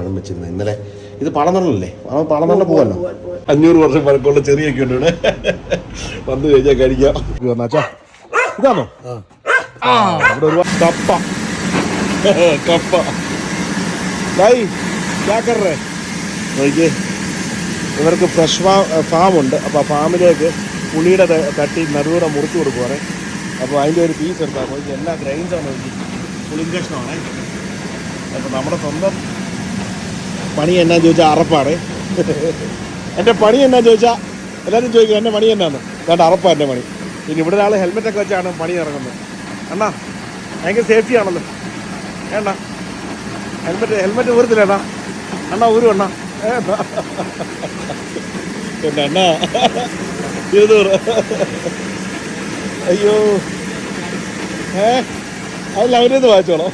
പഴം വെച്ചിരുന്നത് ഇന്നലെ ഇത് പളന്നല്ലേ പളന്നല്ല പോവല്ലോ അഞ്ഞൂറ് വർഷം പഴക്കമുള്ള ചെറിയൊക്കെ ഉണ്ട് ഇവിടെ. വന്നു കഴിഞ്ഞാൽ കഴിക്കാം. ഇതാണോ ഇവിടെ ഒരു കപ്പ. കപ്പ. ഡൈ ചാക്കറേ നോക്കിയേ. ഇവർക്ക് ഫ്രഷ് ഫാം ഫാം ഉണ്ട്. അപ്പോൾ ആ ഫാമിലേക്ക് പുളിയുടെ തട്ടി നടുവിടെ മുറിച്ച് കൊടുക്കുവാണ്. അപ്പോൾ അതിന്റെ ഒരു പീസ് എടുത്താൽ എല്ലാ ഗ്രൈൻസാണ് പുളിങ്കഷ്ണമാണ് അപ്പോൾ നമ്മുടെ സ്വന്തം പണി എന്നാ ചോദിച്ചാൽ അറപ്പാണ്. എന്റെ പണി എന്നാ ചോദിച്ചാൽ എല്ലാവരും ചോദിക്കും എന്റെ പണി എന്നാന്ന്? അതാണ്ട് അറപ്പാണ് എന്റെ പണി. ഇനി ഇവിടെ ഒരാൾ ഹെൽമെറ്റൊക്കെ വെച്ചാണ് പണി ഇറങ്ങുന്നത്. അണ്ണാ ഭയങ്കര സേഫ്റ്റി ആണല്ലോ. വേണ്ട ഹെൽമെറ്റ് ഹെൽമെറ്റ് ഊരത്തില്ല അണ്ണാ? അണ്ണാ ഊരും അണ്ണാ? പിന്നെ അണ്ണാ ഇരുന്നൂറ്. അയ്യോ. ഏ അതിൽ അവരെന്ന് വായിച്ചോളാം.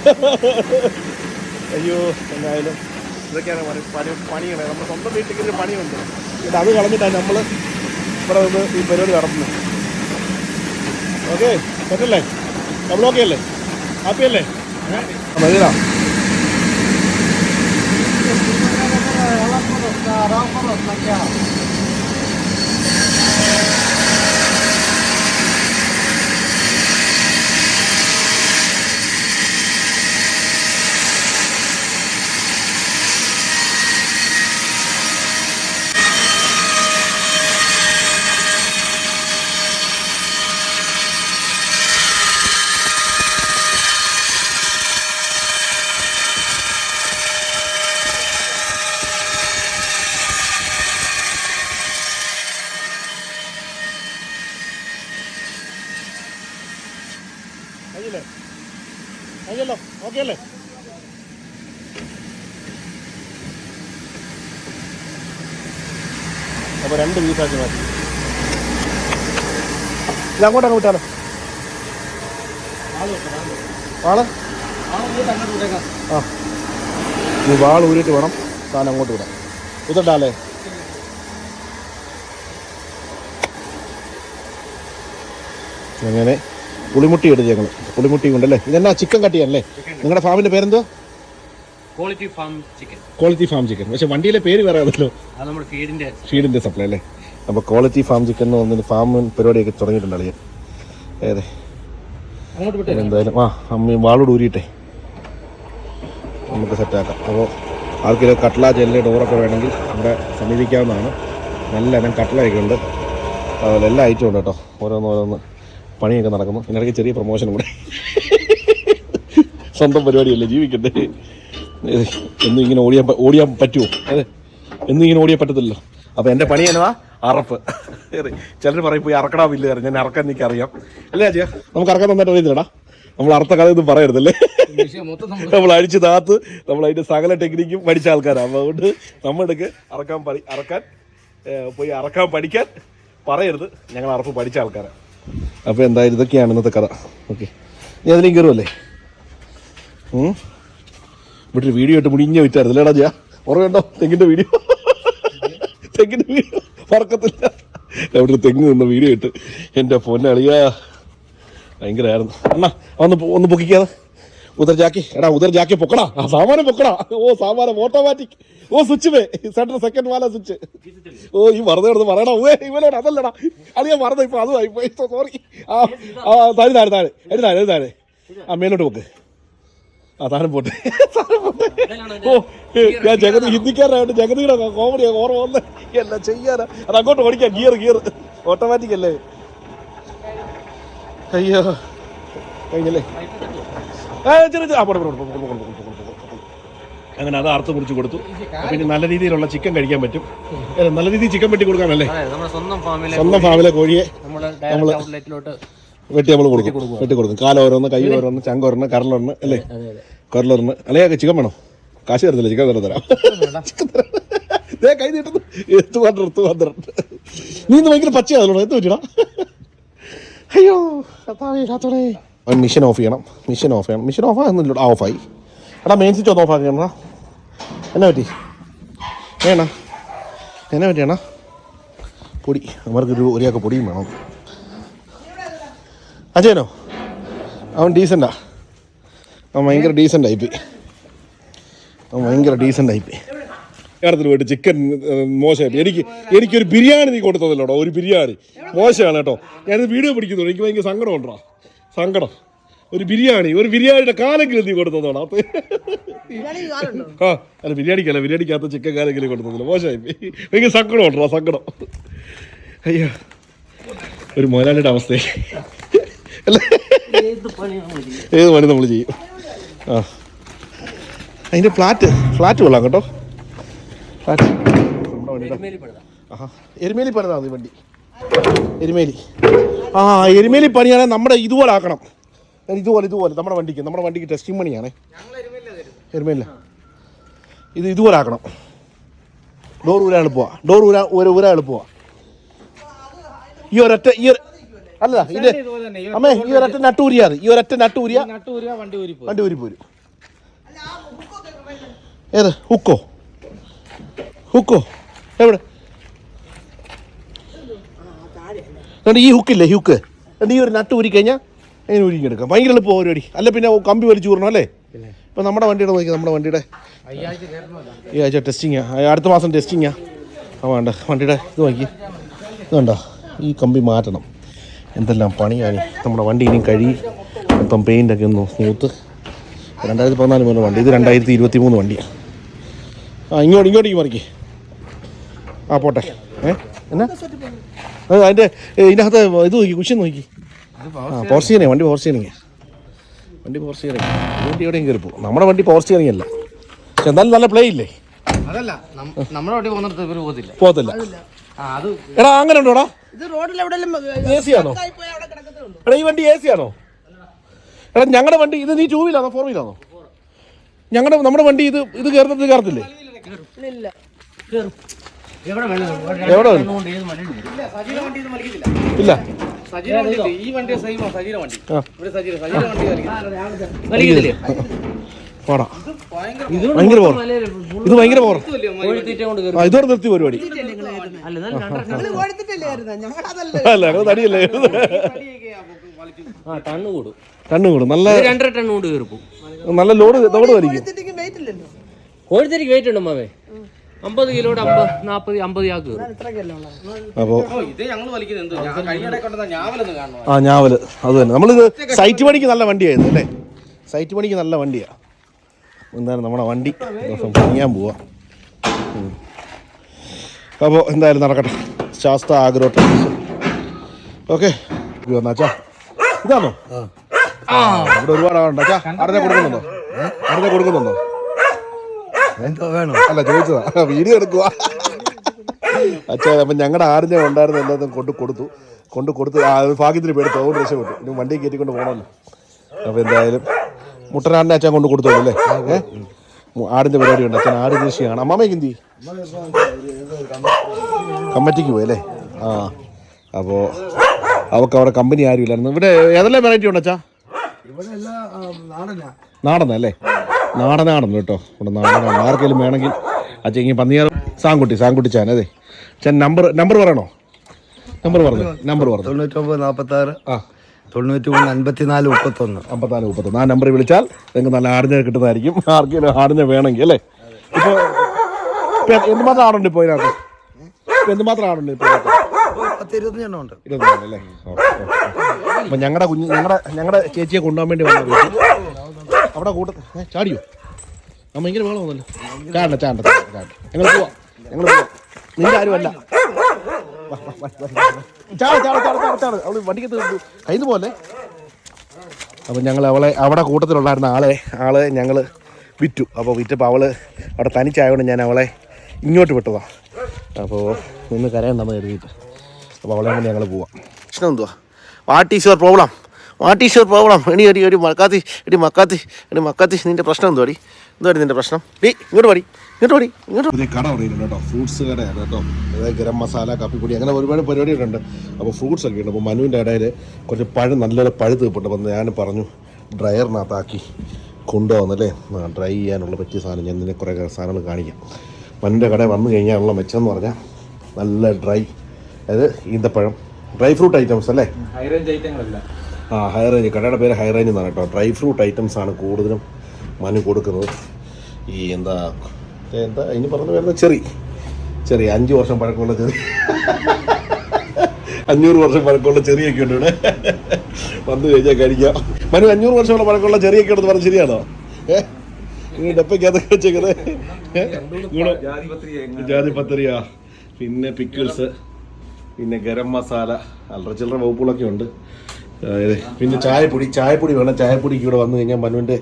അയ്യോ എന്തായാലും. ഇതൊക്കെയാണ് പണി പണി നമ്മുടെ സ്വന്തം വീട്ടിൽ ഒരു പണിയുണ്ട് എന്നിട്ട് അത് കളഞ്ഞിട്ടാണ് നമ്മൾ ഇവിടെ നിന്ന് ഈ പരിപാടി നടത്തുന്നത് ഓക്കെ സെറ്റല്ലേ നമ്മൾ ഓക്കെ അല്ലേ ഹാപ്പി അല്ലേ മതിയാ കഴിഞ്ഞില്ലേ കഴിഞ്ഞല്ലോ? ഓക്കെ അല്ലേ? അപ്പോൾ രണ്ട് പീസാക്കി മാറ്റി. ഇത് അങ്ങോട്ടാണ് വിട്ടാലോ ആ. ഈ വാൾ ഊരിയിട്ട് വേണം താൻ അങ്ങോട്ട് വിടാം കുത്തണ്ടാലേ അങ്ങനെ പുളിമുട്ടി എടുത്ത് ഞങ്ങൾ പുളിമുട്ടി കൊണ്ടല്ലേ? ഇതെന്നാ ചിക്കൻ കട്ടിയാണല്ലേ നിങ്ങളുടെ ഫാമിന്റെ പേരെന്തോ quality farm chicken quality farm chicken പക്ഷെ വണ്ടിയിലെ പേര് വേറെ ആണല്ലോ. അത് നമ്മുടെ ഫീഡിന്റെ സപ്ലൈ അല്ലേ? അപ്പോൾ ക്വാളിറ്റി ഫാം ചിക്കൻ എന്ന് പറഞ്ഞൊരു ഫാം പരിപാടിയൊക്കെ തുടങ്ങിയിട്ടുണ്ട് അളിയൻ. ഏതെ? അങ്ങോട്ട് വിട്ടേ. എന്തായാലും ആ അമ്മയും വാളോട് ഊരിയിട്ടെ. നമുക്ക് സെറ്റാക്കാം അപ്പോൾ ആർക്കെങ്കിലും കട്ട്ല ജെല്ല് ഡോറൊക്കെ വേണമെങ്കിൽ ഇവിടെ സമീപിക്കാവുന്നതാണ്. നല്ല ഇനം കട്ട്ലയൊക്കെ ഉണ്ട്. അതുപോലെ എല്ലാ ഐറ്റവും ഉണ്ട് കേട്ടോ. ഓരോന്ന് ഓരോന്ന് പണിയൊക്കെ നടക്കുന്നു. ഇതിനിടയ്ക്ക് ചെറിയ പ്രൊമോഷനും കൂടെ. സ്വന്തം പരിപാടിയല്ലേ ജീവിക്കട്ടെ? എന്നും ഇങ്ങനെ ഓടിയാൻ ഓടിയാൻ പറ്റുമോ അതെ. എന്നും ഇങ്ങനെ ഓടിയാൻ പറ്റത്തില്ലല്ലോ. അപ്പോൾ എന്റെ പണി എന്നതാ? അറപ്പ്. ചിലർ പറയും പോയി അറക്കടാ അറക്കടാവില്ല ഞാൻ അറക്കാൻ എനിക്ക് അറിയാം അല്ലേ അജയ? നമുക്ക് അറക്കാൻ നന്നായിട്ട് അറിയത്തില്ലടാ നമ്മൾ അർത്ഥ കഥ ഒന്നും പറയരുതല്ലേ? നമ്മൾ നമ്മൾ അടിച്ച് താത്ത് നമ്മൾ അതിന്റെ സകല ടെക്നിക്കും പഠിച്ച ആൾക്കാരാണ് അപ്പോൾ അതുകൊണ്ട് നമ്മൾക്ക് അറക്കാൻ പഠി അറക്കാൻ പോയി അറക്കാൻ പഠിക്കാൻ പറയരുത്. ഞങ്ങൾ അറപ്പ് പഠിച്ച ആൾക്കാരാണ് അപ്പോൾ എന്തായാലും ഇതൊക്കെയാണ് ഇന്നത്തെ കഥ. ഓക്കെ നീ അതിലേക്ക് കയറുമല്ലേ? ഇവിടെ വീഡിയോ ഇട്ട് മുടിഞ്ഞ വിറ്റായിരുന്നു അല്ലേടാ ജാ ഓർമ്മയുണ്ടോ? തെങ്ങിന്റെ വീഡിയോ തെങ്ങിന്റെ വീഡിയോ പറക്കത്തില്ല. അവിടെ തെങ്ങ് നിന്ന വീഡിയോ ഇട്ട് എന്റെ പൊന്നളിയാ. ഭയങ്കരമായിരുന്നു അണ്ണാ ഒന്ന് ഒന്ന് പൊക്കിക്കാതെ ഉദർ ജാക്കി. എടാ ഉദർ ജാക്കി പൊക്കടാ. ആ സാമാനം പൊക്കടാ. ഓ സാമാനം ഓട്ടോമാറ്റിക് ഓ സ്വിച്ച് വേ. സെൻട്രൽ സെക്കൻഡ് വാല സ്വിച്ച് ഓ ഈ മറന്നു കിടന്ന് പറയടാ. ഓ ഇവനോട് അതല്ലടാ. അത് ഞാൻ മറന്നു ഇപ്പൊ അതുമായി പോയി സോറി ആ ആ താഴെ താഴെ താഴെ. എടി താഴെ താഴെ ആ മേലോട്ട് പോക്ക്. ആ താരം പോട്ടെ. ഓ ഞാൻ ജഗതി ഹിന്ദിക്കാരനായിട്ട് ജഗതിയുടെ കോമഡിയാ ഓർമ്മ വന്ന് എല്ലാം ചെയ്യാനാ. അത് അങ്ങോട്ട് ഓടിക്കാം. ഗിയർ ഗിയർ ഓട്ടോമാറ്റിക് അല്ലേ? അയ്യോ. കഴിഞ്ഞല്ലേ? ചെറിയ അങ്ങനെ അത് അർത്ഥം കുറിച്ച് കൊടുത്തു. പിന്നെ നല്ല രീതിയിലുള്ള ചിക്കൻ കഴിക്കാൻ പറ്റും. നല്ല രീതിയിൽ ചിക്കൻ വെട്ടി കൊടുക്കാനല്ലേ? സ്വന്തം ഫാമിലെ കോഴിയെ നമ്മൾ വെട്ടി നമ്മൾ കൊടുക്കും. വെട്ടി കൊടുക്കും. കാല ഓരോന്ന് കൈ ഓരോന്ന് ചങ്ക ഒരെണ്ണം അല്ലേ? കരലൊരെണ്ണ് അല്ലെങ്കിൽ ചിക്കൻ വേണോ? കാശ് തരത്തില്ല? ചിക്കൻ തരം. തരാം. കൈ നീട്ടുന്നു. എത്തു പന്ത്രണ്ട് എത്തു പന്ത്രണ്ട് നീ ഇന്ന് ഭയങ്കര പച്ചയാണോ എത്തു പറ്റിയടാ? അയ്യോ കത്താവേ കാത്തോടേ മിഷൻ ഓഫ് ചെയ്യണം. മിഷൻ ഓഫ് ചെയ്യണം. മിഷൻ ഓഫ് ആകുന്നില്ല ഓഫായി എടാ മെയിൻ സ്വിച്ച് ഒന്ന് ഓഫ് ആക്കണം എന്നാ പറ്റി? വേണ എന്നാ പറ്റിയാണ പൊടി. അവർക്ക് ഒരു ഒരാൾക്ക് പൊടിയും വേണം. അജയനോ? അവൻ ഡീസന്റാ അവൻ ഭയങ്കര ഡീസന്റ് ആയിപ്പോയി അവൻ ഭയങ്കര ഡീസന്റ് ആയിപ്പോയി കേരളത്തിൽ പോയിട്ട് ചിക്കൻ മോശമായിട്ട്. എനിക്ക് എനിക്കൊരു ബിരിയാണി നീ കൊണ്ടു ഒരു ബിരിയാണി. മോശമാണ് കേട്ടോ. ഞാനിത് വീഡിയോ പിടിക്കുന്നുണ്ട്. എനിക്ക് ഭയങ്കര സങ്കടം ഉണ്ടോ സങ്കടം. ഒരു ബിരിയാണി ഒരു ബിരിയാണിയുടെ കാലെങ്കിലും നീ കൊടുത്തു തന്നോടാ ആ അല്ല ബിരിയാണിക്കല്ല ബിരിയാണിക്കകത്ത് ചിക്കൻ കാലെങ്കിലും കൊടുത്തു തന്നില്ല മോശമായി എനിക്ക് ഭയങ്കര സങ്കടം ഉണ്ടോ സങ്കടം? അയ്യോ ഒരു മുതലാളിയുടെ അവസ്ഥയെ അല്ലേ? ഏത് പണി നമ്മൾ ചെയ്യും. ആ. അതിന്റെ ഫ്ലാറ്റ് ഫ്ലാറ്റ് കൊള്ളാം കേട്ടോ. ഫ്ലാറ്റ്. നമ്മുടെ വണ്ടിയുടെ ആഹാ എരുമേലി പണിതാ വണ്ടി. എരുമേലി. ആ എരുമേലി പണിയാണെ നമ്മുടെ ഇതുപോലെ ആക്കണം. ഇതുപോലെ ഇതുപോലെ നമ്മുടെ വണ്ടിക്ക് നമ്മുടെ വണ്ടിക്ക് ടെസ്റ്റിംഗ് പണിയാണേ. എരുമേലില്ല ഇത് ഇതുപോലെ ആക്കണം. ഡോർ ഊരാ എളുപ്പമാ. ഡോർ ഊരാ ഒരു ഊരാ എളുപ്പമാ. ഈ ഒരൊറ്റ ഈ അല്ല ഇത് അമ്മേ ഈ ഒരൊറ്റ നട്ട് ഊരിയാ ഈ ഒരൊറ്റ നട്ട് ഊരിയ വണ്ടി ഊരി പോരും. ഏത്? ഹുക്കോ? ഹുക്കോ? എവിടെ? എന്നിട്ട് ഈ ഹുക്കില്ലേ ഹുക്ക് എന്നിട്ട് ഈ ഒരു നട്ട് ഊരി കഴിഞ്ഞാൽ അതിന് ഊരിക്കെടുക്കാം ഭയങ്കര എളുപ്പം പരിപാടി അല്ല പിന്നെ കമ്പി വലിച്ചു കൂടണം അല്ലേ? ഇപ്പം നമ്മുടെ വണ്ടിയുടെ നോക്കി നമ്മുടെ വണ്ടിയുടെ. ഈ ആഴ്ച ടെസ്റ്റിങ്ങാ അടുത്ത മാസം ടെസ്റ്റിങ്ങാ ആ. വേണ്ട. വണ്ടിയുടെ ഇത് നോക്കി. ഇത് വേണ്ട ഈ കമ്പി മാറ്റണം. എന്തെല്ലാം പണിയാണ് നമ്മുടെ വണ്ടി ഇനിയും കഴുകി മൊത്തം പെയിന്റൊക്കെ ഒന്ന് സ്മൂത്ത് രണ്ടായിരത്തി പതിനാല് മൂന്ന് വണ്ടി. ഇത് രണ്ടായിരത്തി ഇരുപത്തി മൂന്ന് വണ്ടിയാണ് ആ ഇങ്ങോട്ട് ഇങ്ങോട്ടേക്ക് മറിക്കേ. ആ പോട്ടെ. ഏ? എന്നാ? അത് അതിന്റെ ഇതിനകത്ത് ഇത് നോക്കി കുഷ്യൻ നോക്കി. ആ പവർ സ്റ്റിയറിംഗ് വണ്ടി പവർ സ്റ്റിയറിംഗ് വണ്ടി പവർ സ്റ്റിയറിംഗ് വണ്ടി എവിടെയും കയറി പോകും നമ്മുടെ വണ്ടി പവർ സ്റ്റിയറിംഗ് അല്ല. പക്ഷെ എന്നാലും നല്ല പ്ലേ ഇല്ലേ? അതല്ല നം- നമ്മുടെ വണ്ടി പോകുന്നിടത്ത് ഇവർ പോകത്തില്ല. എടാ അങ്ങനെ ഉണ്ടോടാ? എ സി ആണോ? എടാ ഈ വണ്ടി എ സി ആണോ? എടാ ഞങ്ങളുടെ വണ്ടി ഇത് നീ ടൂ വീലാണോ ഫോർ വീലാണോ ഞങ്ങളുടെ നമ്മുടെ വണ്ടി ഇത് ഇത് കയറുന്നത് കയറത്തില്ലേ ഇല്ല. എവിടെ ഇല്ല പോടാ. ഭയങ്കര ഇത് ഭയങ്കര ഇതോടെ നിർത്തി പരിപാടി. അല്ല ഞങ്ങൾ തടിയല്ലേ? ടണ്ണ് കൂടും. കണ്ണു കൂടും. നല്ല രണ്ടര ടണ്ണ് കൊണ്ട് കയറിപ്പോ നല്ല ലോഡ് ലോഡ് വലിക്കും. കൊടുത്തിട്ടെങ്കിൽ വെയിറ്റ് മാമേ ഉണ്ട് മാവേ അമ്പത് കിലോയുടെ അമ്പത് നാൽപ്പത് അമ്പത് ഉള്ളത്? അപ്പോൾ ആ ഞാവൽ. അത് തന്നെ. നമ്മളിത് സൈറ്റ് പണിക്ക് നല്ല വണ്ടിയായിരുന്നു അല്ലേ? സൈറ്റ് പണിക്ക് നല്ല വണ്ടിയാ. എന്താണ് നമ്മുടെ വണ്ടി ദിവസം പണിയാൻ പോവാ. അപ്പോൾ എന്തായാലും നടക്കട്ടെ. ശാസ്ത്ര ആഗ്രോ ഓക്കെ. വന്നാച്ചാ ഇതാണോ ആ. ഇവിടെ ഒരുപാട് ആളുണ്ട് അച്ഛാ. അറിഞ്ഞ കൊടുക്കുന്നുണ്ടോ? അറിഞ്ഞ കൊടുക്കുന്നുണ്ടോ? എന്തോ വേണോ? അല്ല ചോദിച്ചതാ. വീഡിയോ എടുക്കുക അച്ഛാ അപ്പം ഞങ്ങളുടെ ആറിഞ്ഞ ഉണ്ടായിരുന്ന എല്ലാത്തും കൊണ്ട് കൊടുത്തു. കൊണ്ട് കൊടുത്ത് ആ ഒരു ഭാഗ്യത്തിന് പേടുത്തു അതുകൊണ്ട് രക്ഷപ്പെട്ടു ഇനി വണ്ടി കയറ്റിക്കൊണ്ട് പോകണമല്ലോ അപ്പോൾ എന്തായാലും മുട്ടനാടിനെ അച്ഛൻ കൊണ്ട് കൊടുത്തോളൂ അല്ലേ? ആടിന്റെ പരിപാടി ഉണ്ട് അച്ഛൻ ആട് കൃഷിയാണ്. അമ്മാമയ്ക്ക് എന്തി കമ്മറ്റിക്ക് പോയി അല്ലേ? ആ അപ്പോൾ അവൾക്ക് അവിടെ കമ്പനി ആരും ഇല്ലായിരുന്നു ഇവിടെ ഏതെല്ലാം വെറൈറ്റി ഉണ്ട് അച്ഛാ? നാടനല്ലേ നാടനാടൻ കേട്ടോ. ഇവിടെ നാടനാടൻ. ആർക്കെങ്കിലും വേണമെങ്കിൽ അച്ഛൻ ഇങ്ങനെ പന്നിയാർ സാങ്കുട്ടി സാങ്കുട്ടി ചാൻ അതെ. ചാൻ നമ്പർ നമ്പർ പറയണോ? നമ്പർ പറഞ്ഞു. നമ്പർ പറഞ്ഞു. തൊണ്ണൂറ്റൊമ്പത് നാൽപ്പത്താറ് ആ. തൊണ്ണൂറ്റി മൂന്ന് അൻപത്തിനാല് മുപ്പത്തൊന്ന്. അമ്പത്തിനാല് മുപ്പത്തൊന്ന്. ആ നമ്പർ വിളിച്ചാൽ നിങ്ങൾക്ക് നല്ല ആടിനെ കിട്ടുന്നതായിരിക്കും. ആർക്കെങ്കിലും ആടിനെ വേണമെങ്കിൽ അല്ലേ? ഇപ്പോൾ ഇപ്പം എന്തുമാത്രം ആടുണ്ട് ഇപ്പോൾ ഇതിനകത്ത്? എന്തുമാത്രം ആടുണ്ട് ഇപ്പോൾ ഇരുപത്തഞ്ചെണ്ണം ഉണ്ട്. ഇരുപത്തിനാലല്ലേ അപ്പം ഞങ്ങളുടെ കുഞ്ഞ് ഞങ്ങളുടെ ഞങ്ങളുടെ ചേച്ചിയെ കൊണ്ടുപോകാൻ വേണ്ടി വന്ന അവിടെ കൂട്ട ചാടിയോ? നമ്മ ഇങ്ങനെ വേണം വന്നല്ലോ ചാണ്ട ചാണ്ട ചാണ്ട ഞങ്ങൾ പോവാം. ഞങ്ങൾ പോവാം. നിന്റെ ആരുമല്ല അല്ല. അവൾ വണ്ടിക്കത്ത് കയ്യിൽ പോലെ. അപ്പം ഞങ്ങൾ അവളെ അവിടെ കൂട്ടത്തിലുണ്ടായിരുന്ന ആളെ ആളെ ഞങ്ങൾ വിറ്റു. അപ്പോൾ വിറ്റപ്പോൾ അവൾ അവിടെ തനിച്ചായതുകൊണ്ട് ഞാൻ അവളെ ഇങ്ങോട്ട് വിട്ടതാണ് അപ്പോൾ നിന്ന് കരയണ്ടെന്ന് കരുതിയിട്ട്. അപ്പോൾ അവളെ കൊണ്ട് ഞങ്ങൾ പോവാം. പ്രശ്നം എന്തുവാ? What is your problem? What is your problem എടി എടി ഒരു മക്കാത്തി എടി മക്കാത്തി എടി മക്കാത്തി നിന്റെ പ്രശ്നം എന്തോടി എന്തോടി നിന്റെ പ്രശ്നം? ഡി ഇങ്ങോട്ട് പടി ഇങ്ങോട്ട് പടി ഇങ്ങോട്ട് പുതിയ കട തുടങ്ങിയിട്ടുണ്ട് കേട്ടോ. ഫ്രൂട്ട്സ് കടയാണ് കേട്ടോ. അതായത് ഗരം മസാല കാപ്പിപ്പൊടി അങ്ങനെ ഒരുപാട് പരിപാടികളുണ്ട്. ഉണ്ട് അപ്പോൾ ഫ്രൂട്ട്സ് ഒക്കെ ഉണ്ട്. അപ്പോൾ മനുവിന്റെ ഇടയിൽ കുറച്ച് പഴം നല്ലപോലെ പഴുത്ത് കിട്ടുന്നുണ്ട് അപ്പോൾ ഞാൻ പറഞ്ഞു ഡ്രയറിനകത്താക്കി കൊണ്ടുവന്നല്ലേ ഡ്രൈ ചെയ്യാനുള്ള പറ്റിയ സാധനം. ഞാൻ നിന്നെ കുറേ സാധനങ്ങൾ കാണിക്കാം. മനുവിന്റെ കടയിൽ വന്നു കഴിഞ്ഞാലുള്ള മെച്ചം എന്ന് പറഞ്ഞാൽ നല്ല ഡ്രൈ അതായത് ഈന്തപ്പഴം. ഡ്രൈ ഫ്രൂട്ട് ഐറ്റംസ് അല്ലേ? ആ ഹൈ റേഞ്ച് കടയുടെ പേര് ഹൈ റേഞ്ച് എന്നാണ് കേട്ടോ. ഡ്രൈ ഫ്രൂട്ട് ഐറ്റംസ് ആണ് കൂടുതലും മനു കൊടുക്കുന്നത്. ഈ എന്താ എന്താ ഇനി പറഞ്ഞു വരുന്ന ചെറി. ചെറിയ അഞ്ച് വർഷം പഴക്കമുള്ള ചെറി. അഞ്ഞൂറ് വർഷം പഴക്കമുള്ള ചെറിയൊക്കെ ഉണ്ട് ഇവിടെ. വന്നു കഴിഞ്ഞാൽ കഴിക്കാം. മനു അഞ്ഞൂറ് വർഷമുള്ള പഴക്കമുള്ള ചെറിയൊക്കെ ഉണ്ടെന്ന് പറഞ്ഞ് ശരിയാണോ? ഏഹ് നിങ്ങൾ ഡപ്പയ്ക്കകത്തൊക്കെ വെച്ചേക്കുന്നത് ജാതിപത്രിയ പിന്നെ പിക്കിൾസ് പിന്നെ ഗരം മസാല. അല്ലറ ചില്ലറ വകുപ്പുകളൊക്കെ ഉണ്ട്. അതായത് പിന്നെ ചായപ്പൊടി ചായപ്പൊടി വേണം. ചായപ്പൊടിക്ക് ഇവിടെ വന്നു കഴിഞ്ഞാൽ മനുവിന്റെ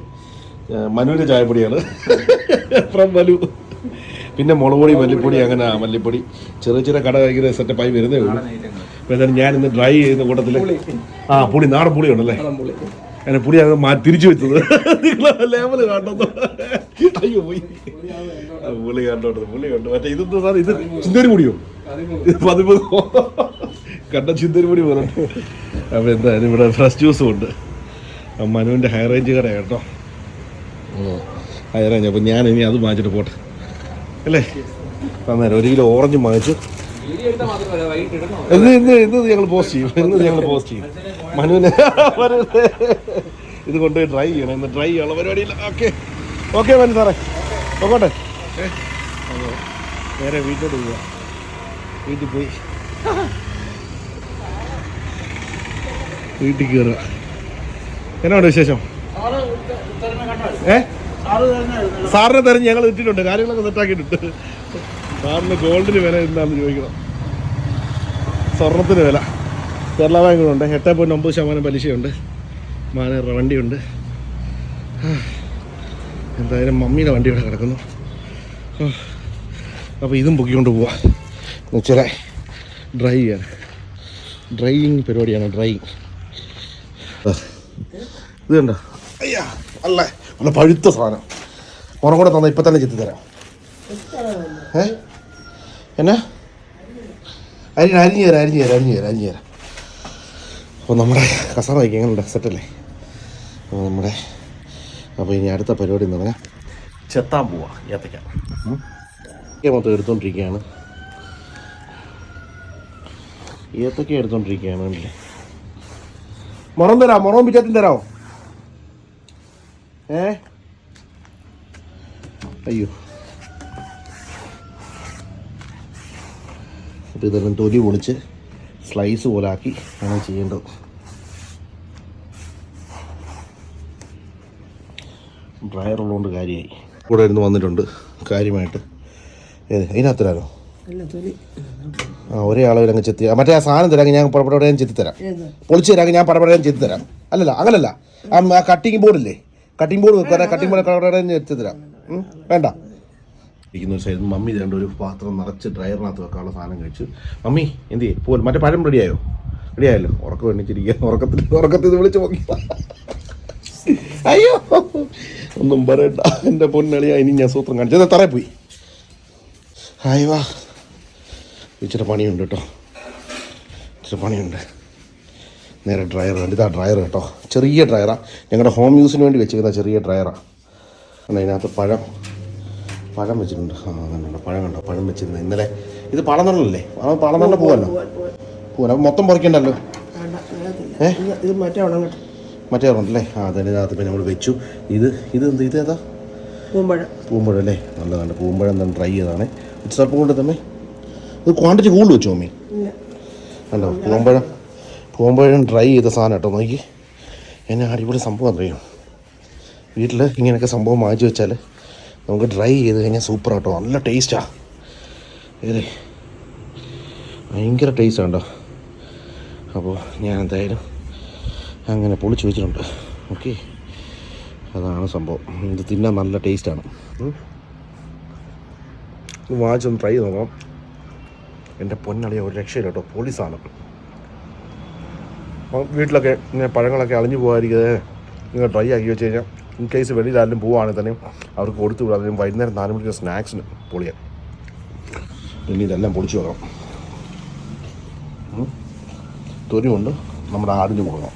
മനുവിന്റെ ചായപ്പൊടിയാണ്. ഫ്രം മനു പിന്നെ മുളക് പൊടി മല്ലിപ്പൊടി അങ്ങനെ മല്ലിപ്പൊടി. ചെറിയ ചെറിയ കട ഇങ്ങനെ സെറ്റപ്പായി വരുന്നേ ഉള്ളൂ. അപ്പോൾ എന്തായാലും ഞാൻ ഇന്ന് ഡ്രൈ ചെയ്യുന്ന കൂട്ടത്തിൽ ആ പുളി നാടൻ പുളി ഉണ്ടല്ലേ? അങ്ങനെ പുളി അങ്ങ് മാ തിരിച്ചു വെച്ചത്. ലേബൽ കണ്ടോ അയ്യോ പോയി പുളി കണ്ടോട്ടത് പുളി കണ്ടു. മറ്റേ ഇതെന്താ സാധനം ഇത് ചിന്തരി പൊടിയോ? പതിമൂന്ന്. കണ്ട ചിന്തരും കൂടി പോലെ അപ്പോൾ എന്തായാലും ഇവിടെ ഫ്രഷ് ജ്യൂസും ഉണ്ട്. മനുവിന്റെ മനുവിന്റെ ഹൈ റേഞ്ച് കട കേട്ടോ ഹൈ റേഞ്ച് അപ്പോൾ ഞാൻ ഇനി അത് വാങ്ങിച്ചിട്ട് പോട്ടെ. അല്ലേ? അന്നേരം ഒരു കിലോ ഓറഞ്ച് വാങ്ങിച്ചു. ഇന്ന് ഇന്ന് ഇന്ന് ഞങ്ങൾ പോസ്റ്റ് ചെയ്യും. ഇന്ന് ഞങ്ങൾ പോസ്റ്റ് ചെയ്യും. മനുവിന് ഇത് കൊണ്ടുപോയി ഡ്രൈ ചെയ്യണം. ഇന്ന് ഡ്രൈ ചെയ്യാനുള്ള പരിപാടിയില്ല. ഓക്കെ ഓക്കെ മനു സാറേ. ഓക്കോട്ടെ. നേരെ വീട്ടിലോട്ട് പോവാ. വീട്ടിൽ പോയി വീട്ടിൽ കയറുക. എന്നാണ് വിശേഷം? ഏ? സാറിനെ തെരഞ്ഞ് ഞങ്ങൾ ഇട്ടിട്ടുണ്ട്. കാര്യങ്ങളൊക്കെ സെറ്റാക്കിയിട്ടുണ്ട് സാറിന് ഗോൾഡിന് വില എന്താണെന്ന് ചോദിക്കണം. സ്വർണത്തിന് വില. കേരള ബാങ്കുകളുണ്ട്. എട്ട് പോയിന്റ് ഒമ്പത് ശതമാനം പലിശയുണ്ട്. മാനേറ വണ്ടിയുണ്ട്. എന്തായാലും മമ്മിയുടെ വണ്ടി ഇവിടെ കിടക്കുന്നു. അപ്പോൾ ഇതും പൊക്കിക്കൊണ്ട് പോവാ. എന്നുവെച്ചാൽ ഡ്രൈ ചെയ്യാൻ ഡ്രൈയിങ് പരിപാടിയാണ്. ഡ്രൈയിങ് ഇത് കണ്ടോ? അയ്യാ അല്ല നല്ല പഴുത്ത സാധനം. ഉറം കൂടെ തന്നാൽ ഇപ്പം തന്നെ ചെത്തി തരാം ഏ? എന്നാ? അരി അരിഞ്ഞ് തരാം അരിഞ്ഞ് തരാം അരിഞ്ഞ് തരാം അരിഞ്ഞ് തരാം. അപ്പോൾ നമ്മുടെ കസാറ വയ്ക്കുക എങ്ങനെയുണ്ട്? സെറ്റല്ലേ അപ്പോൾ നമ്മുടെ അപ്പോൾ ഇനി അടുത്ത പരിപാടി എന്ന് പറഞ്ഞാൽ ചെത്താൻ പോവാ ഏത്തക്ക ഏത്തക്ക മൊത്തം എടുത്തോണ്ടിരിക്കുകയാണ് ഏത്തക്ക എടുത്തോണ്ടിരിക്കുകയാണ് അല്ലേ മുറം തരാം മുറവും പിച്ചത്തും തരാമോ ഏ? അയ്യോ. അപ്പോൾ ഇതെല്ലാം തൊലി പൊളിച്ച് സ്ലൈസ് പോലാക്കി ആണ് ചെയ്യേണ്ടത്. ഡ്രയർ ഉള്ളതുകൊണ്ട് കാര്യമായി കൂടെ ഇരുന്ന് വന്നിട്ടുണ്ട്. കാര്യമായിട്ട്. ഏത്? അതിനകത്തരാനോ ആ ഒരേ അളവിൽ അങ്ങ് ചെത്തി മറ്റേ ആ സാധനം തരാമെങ്കിൽ ഞാൻ പടപടയും ഞാൻ ചെത്തി തരാം. പൊളിച്ച് തരാമെങ്കിൽ ഞാൻ പടപടയും ഞാൻ ചെത്തി തരാം. അല്ലല്ല അങ്ങനല്ല. ആ കട്ടിങ് ബോർഡില്ലേ കട്ടിങ് ബോർഡ് വെക്കുക കട്ടിങ് ബോർഡ് പടപടെ ഞാൻ ചെത്തി തരാം. വേണ്ട. ഇരിക്കുന്ന ഒരു സൈഡിൽ മമ്മി രണ്ട് ഒരു പാത്രം നിറച്ച് ഡ്രയറിനകത്ത് വെക്കാനുള്ള സാധനം കഴിച്ചു. മമ്മി എന്ത് ചെയ്യും പോലും മറ്റേ പഴം റെഡിയായോ? റെഡിയായല്ലോ. ഉറക്കം എണ്ണിച്ചിരിക്കുക ഉറക്കത്തിൽ ഉറക്കത്തിൽ വിളിച്ചു വിളിച്ച് നോക്കി. അയ്യോ ഒന്നും പറയണ്ട. എന്റെ പൊന്നളിയാ ഇനി ഞാൻ സൂത്രം കാണിച്ചത് തറേ പോയി. ഹായ് വാ. ഇച്ചിരി പണിയുണ്ട് കേട്ടോ. ഇച്ചിരി പണിയുണ്ട്. നേരെ ഡ്രയർ കണ്ട് ഇതാ ഡ്രയർ കേട്ടോ. ചെറിയ ഡ്രയറാണ് ഞങ്ങളുടെ ഹോം യൂസിന് വേണ്ടി വെച്ചിരിക്കുന്ന ചെറിയ ഡ്രയറാണ് അതിനകത്ത് പഴം. പഴം വെച്ചിട്ടുണ്ട്. ആ നല്ല പഴം കണ്ടോ? പഴം വെച്ചിരുന്നത് ഇന്നലെ. ഇത് പളന്നെണ്ണല്ലേ പഴം പളന്നെണ്ണ പോവല്ലോ? പോവല്ലോ. അപ്പം മൊത്തം പറിക്കണ്ടല്ലോ? ഏ? ഇത് മറ്റേ ഉണ്ടല്ലേ ആ അതിനകത്ത് പിന്നെ നമ്മൾ വെച്ചു. ഇത് ഇത് എന്ത് ഇത് ഏതാ? പൂമ്പഴം. പൂമ്പഴം അല്ലേ? നല്ലതാണ്. പൂമ്പഴം തന്നെ ട്രൈ ചെയ്തതാണ് ഇത് അപ്പം കൊണ്ട് തന്നെ ഇത് ക്വാണ്ടിറ്റി കൂടുതൽ വെച്ചു മമ്മി അല്ല പൂവമ്പഴം പൂമ്പഴം ഡ്രൈ ചെയ്ത സാധനം കേട്ടോ നോക്കി. എന്നെ അടിപൊളി സംഭവം അറിയാം? വീട്ടിൽ ഇങ്ങനെയൊക്കെ സംഭവം വാങ്ങിച്ചു വെച്ചാൽ നമുക്ക് ഡ്രൈ ചെയ്ത് കഴിഞ്ഞാൽ സൂപ്പർ കേട്ടോ നല്ല ടേസ്റ്റാണ് ഇത് ഭയങ്കര ടേസ്റ്റ് ഉണ്ടോ അപ്പോൾ ഞാൻ എന്തായാലും അങ്ങനെ പൊളിച്ച് വെച്ചിട്ടുണ്ട്. ഓക്കെ അതാണ് സംഭവം. ഇത് തിന്നാൻ നല്ല ടേസ്റ്റാണ് വാങ്ങിച്ചൊന്ന് ട്രൈ ചെയ്ത് നോക്കാം. എന്റെ പൊന്നളിയ ഒരു രക്ഷയില്ല കേട്ടോ പോലീസാണ് വീട്ടിലൊക്കെ ഇങ്ങനെ പഴങ്ങളൊക്കെ അളിഞ്ഞു പോകാതിരിക്കാതെ നിങ്ങൾ ഡ്രൈ ആക്കി വെച്ച് കഴിഞ്ഞാൽ ഇൻ കേസ് വെളിയിൽ പോവുകയാണെങ്കിൽ തന്നെ അവർക്ക് കൊടുത്തു വിടാതെ വൈകുന്നേരം നാല് മണിക്ക് സ്നാക്സിന് പൊളിയാൻ. ഇനി ഇതെല്ലാം പൊളിച്ചു വെക്കണം. തൊലിയുണ്ട്. നമ്മുടെ ആടിന് കൊടുക്കണം.